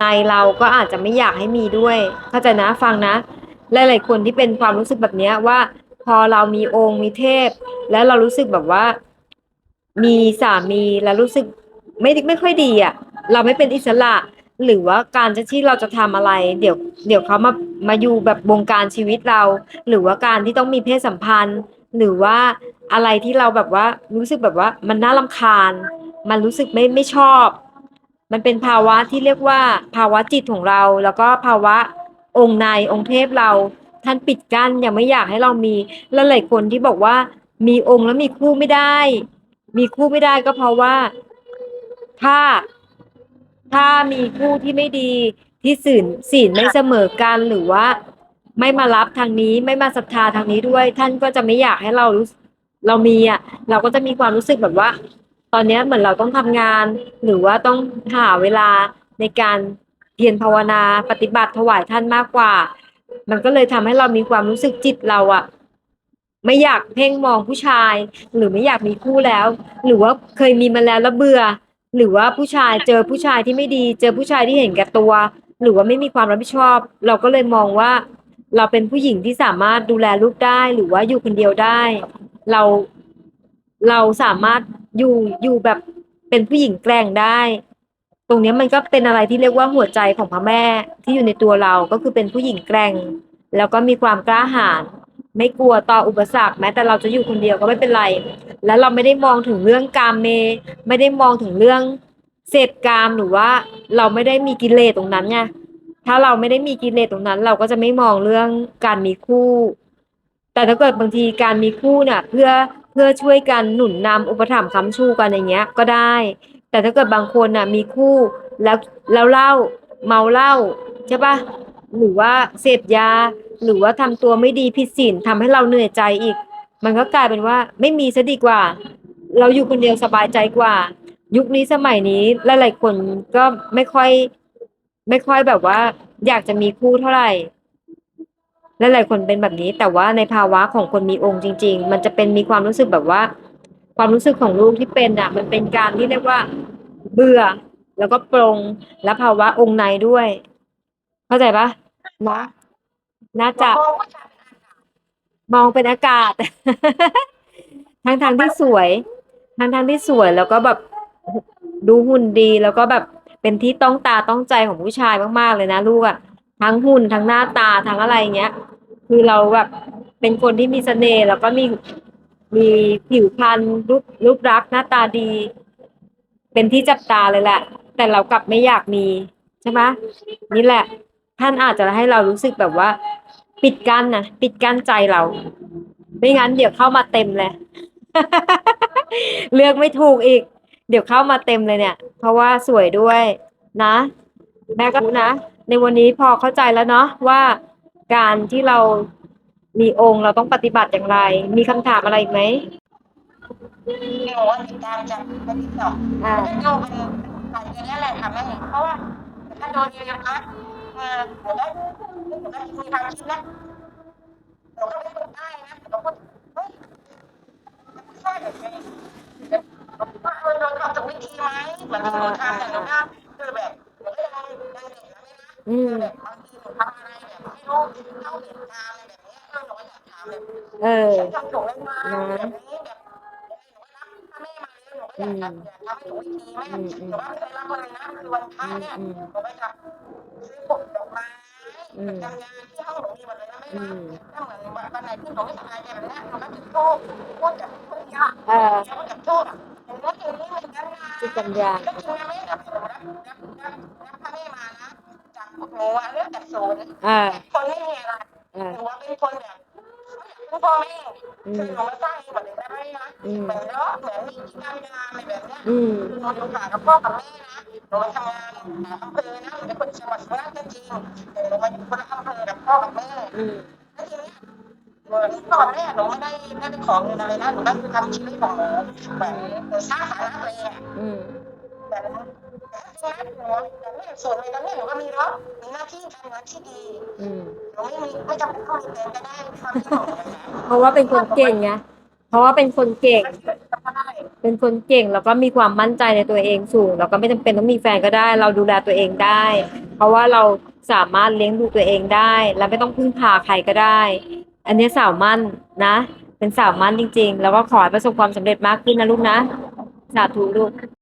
ในเราก็อาจจะไม่อยากให้มีด้วย เข้าใจนะฟังนะ หลายๆคนที่เป็นความรู้สึกแบบนี้ว่า พอเรามีองค์มีเทพ แล้วเรารู้สึกแบบว่า มีสามีแล้วรู้สึกไม่ไม่ค่อยดีอะ เราไม่เป็นอิสระ หรือว่าการจะที่เราจะทำอะไร เดี๋ยวเดี๋ยวเขามามาอยู่แบบบงการชีวิตเรา หรือว่าการที่ต้องมีเพศสัมพันธ์ หรือว่าอะไรที่เราแบบว่ารู้สึกแบบว่า มันน่ารำคาญ มันรู้สึกไม่ไม่ชอบ มันเป็นภาวะที่เรียกว่า ภาวะจิตของเรา แล้วก็ภาวะองค์ในองค์เทพเราท่านปิดกั้นยังไม่อยากให้เรามีแล้วหลายคนที่บอกว่ามีองค์แล้วมีคู่ไม่ได้ มีคู่ไม่ได้ก็เพราะว่า ถ้าถ้ามีคู่ที่ไม่ดีที่ศีลศีลไม่เสมอกันหรือว่า ไม่มารับทางนี้ไม่มาศรัทธาทางนี้ด้วย ท่านก็จะไม่อยากให้เรารู้เรามีอะ เราก็จะมีความรู้สึกแบบว่า อนนี้เหมือนเราต้องทำงาน หรือว่าต้องหาเวลาในการเพียรภาวนาปฏิบัติถวายท่านมากกว่า มันก็เลยทำให้เรามีความรู้สึกจิตเราอะไม่อยากเพ่งมองผู้ชาย หรือไม่อยากมีคู่แล้ว หรือว่าเคยมีมาแล้วแล้วเบื่อ หรือว่าผู้ชายเจอผู้ชายที่ไม่ดี เจอผู้ชายที่เห็นแก่ตัว หรือว่าไม่มีความรับผิดชอบ เราก็เลยมองว่า เราเป็นผู้หญิงที่สามารถดูแลลูกได้ หรือว่าอยู่คนเดียวได้ เรา เราสามารถอยู่อยู่แบบเป็นผู้หญิงแกร่งได้ ตรงนี้มันก็เป็นอะไรที่เรียกว่าหัวใจของพระแม่ที่อยู่ในตัวเราก็คือเป็นผู้หญิงแกร่ง แล้วก็มีความกล้าหาญไม่กลัวต่ออุปสรรคแม้แต่เราจะอยู่คนเดียวก็ไม่เป็นไร แล้วเราไม่ได้มองถึงเรื่องกามเม ไม่ได้มองถึงเรื่องเสพกามหรือว่าเราไม่ได้มีกิเลสตรงนั้นไงถ้าเราไม่ได้มีกิเลสตรงนั้น เราก็จะไม่มองเรื่องการมีคู่ แต่ถ้าเกิดบางทีการมีคู่เนี่ยเพื่อเพื่อช่วยกันหนุนนำอุปถัมภ์ค้ำชูกันอย่างเงี้ยก็ได้ แต่ถ้าเกิดบางคนน่ะมีคู่แล้วแล้วเล้าเมาเหล้าใช่ปะหรือว่าเสพยา หรือว่าทำตัวไม่ดีผิดศีลทำให้เราเหนื่อยใจอีก มันก็กลายเป็นว่าไม่มีซะดีกว่า เราอยู่คนเดียวสบายใจกว่า ยุคนี้สมัยนี้หลายๆคนก็ไม่ค่อย ไม่ค่อยแบบว่า อยากจะมีคู่เท่าไหร่ หลายๆคนเป็นแบบนี้ แต่ว่าในภาวะของคนมีองค์จริง ๆ มันจะเป็นมีความรู้สึกแบบว่า ความรู้สึกของลูกที่เป็นอะ มันเป็นการที่เรียกว่า เบื่อ แล้วก็ปรงและภาวะองค์ในด้วย เข้าใจปะเนาะน่าจะมองผู้ชายเป็นอันดับมองเป็นอากาศทั้งทางๆที่สวยทั้งทางๆที่สวยแล้วก็แบบดูหุ่นดีแล้วก็แบบเป็นที่ต้องตาต้องใจของผู้ชายมากๆเลยนะลูกอะ ทั้งหุ่นทั้งหน้าตาทั้งอะไรเงี้ย คือเราแบบเป็นคนที่มีเสน่ห์แล้วก็มีมีผิวพรรณรูปรูปรักษณ์หน้าตาดี เป็นที่จับตาเลยแหละ แต่เรากลับไม่อยากมีใช่ไหมนี่แหละ ท่านอาจจะให้เรารู้สึกแบบว่า ปิดกั้นนะปิดกั้นใจเรา ไม่งั้นเดี๋ยวเข้ามาเต็มเลย เลือกไม่ถูกอีก เดี๋ยวเข้ามาเต็มเลยเนี่ย เพราะว่าสวยด้วยนะ แม่ก็รู้นะ ในวันนี้พอเข้าใจแล้วเนาะว่าการที่เรามีองค์เราต้องปฏิบัติอย่างไร มีคำถามอะไรอีกไหมหนูว่าติดตามจากคลิปเนาะอ่าก็ดูเป็นหลายเดือนแล้วแหละค่ะแม่เพราะว่าถ้าโดนเยอะๆนะเออหนูได้หนูได้มีทางคิดนะหนูก็เป็นคนใต้นะหนูก็พูดเฮ้ยไม่ใช่แบบนี้ว่าเออเราทำถูกวิธีไหมเหมือนที่หนูทำแต่หนูก็คือแบบ อืม แบบบางทีหนูทำอะไรแบบไม่รู้เข้าวเหตุกาอะไรแบบนี้เออหนูก็อยากถามแบบเออ ฉันทำถูกไหมมาแบบนี้แบบหนูก็รับถ้าแม่มาแล้วหนูก็อยากทำอยากทำให้ถูกวิธีแม่หนูว่าไม่เคยรับเลยนะคือวันพระเนี่ยหนูไปกับซื้อผลดอกไม้ทำงานที่ห้องหนูมีหมดเลยนะแม่นะถ้าเหมือนวันไหนที่หนูไม่สบายใจแบบนี้หนูก็จุดธูปพูดกับเพูดยากเออพูดกับธูปหนูก็จุดนี้เหมือนกันนะจิตปัญญาก็จริงนะแม่รับรับรับรับรับพระแม่มา หนูอะเริ่มจากศูนย์อ่า คนไม่มีอะไรอ่า หนูว่าเป็นคนแบบคุณพ่อแม่อืคือม หนูมาสร้างเองหมดเลยได้นะอืม เหมือนเนาะเหมือนมีการงานอะไรแบบเนี้ย อืมคือหนูอยู่ห่างกับพ่อกับแม่นะ หนูมาทำงานหาอำเภอนะหนูเป็นคนจังหวัดสุราษฎร์ก็จริงแต่หนูมาอยู่คนละอำเภอกับพ่อกับแม่อืม แล้วทีนี้เหมือนตอนแรกหนูไม่ได้ไม่ได้ขอเงินอะไรนะ หนูก็คือทำชีวิตของหนูเหมือนหนูสร้างฐานะตัวเองอะอืมแบบนั้น แต่จริงๆนหนูแต่ไม่ส่วนในนั้นนี่หนูก็มีรถมีหน้าที่การงานที่ดีอืมหนูไม่มีไม่จำเป็นต้องมีเงินก็ได้ความที่หนูเพราะว่าเป็นคนเก่งไงเพราะว่าเป็นคนเก่งเเป็นคนเก่งแล้วก็มีความมั่นใจในตัวเองสูงแล้วก็ไม่จำเป็นต้องมีแฟนก็ได้ เราดูแลตัวเองได้ เพราะว่าเราสามารถเลี้ยงดูตัวเองได้ และไม่ต้องพึ่งพาใครก็ได้ อันนี้สาวมั่นนะ เป็นสาวมั่นจริง ๆ แล้วก็ขอให้ประสบความสำเร็จมากขึ้นนะลูกนะ สาธุลูก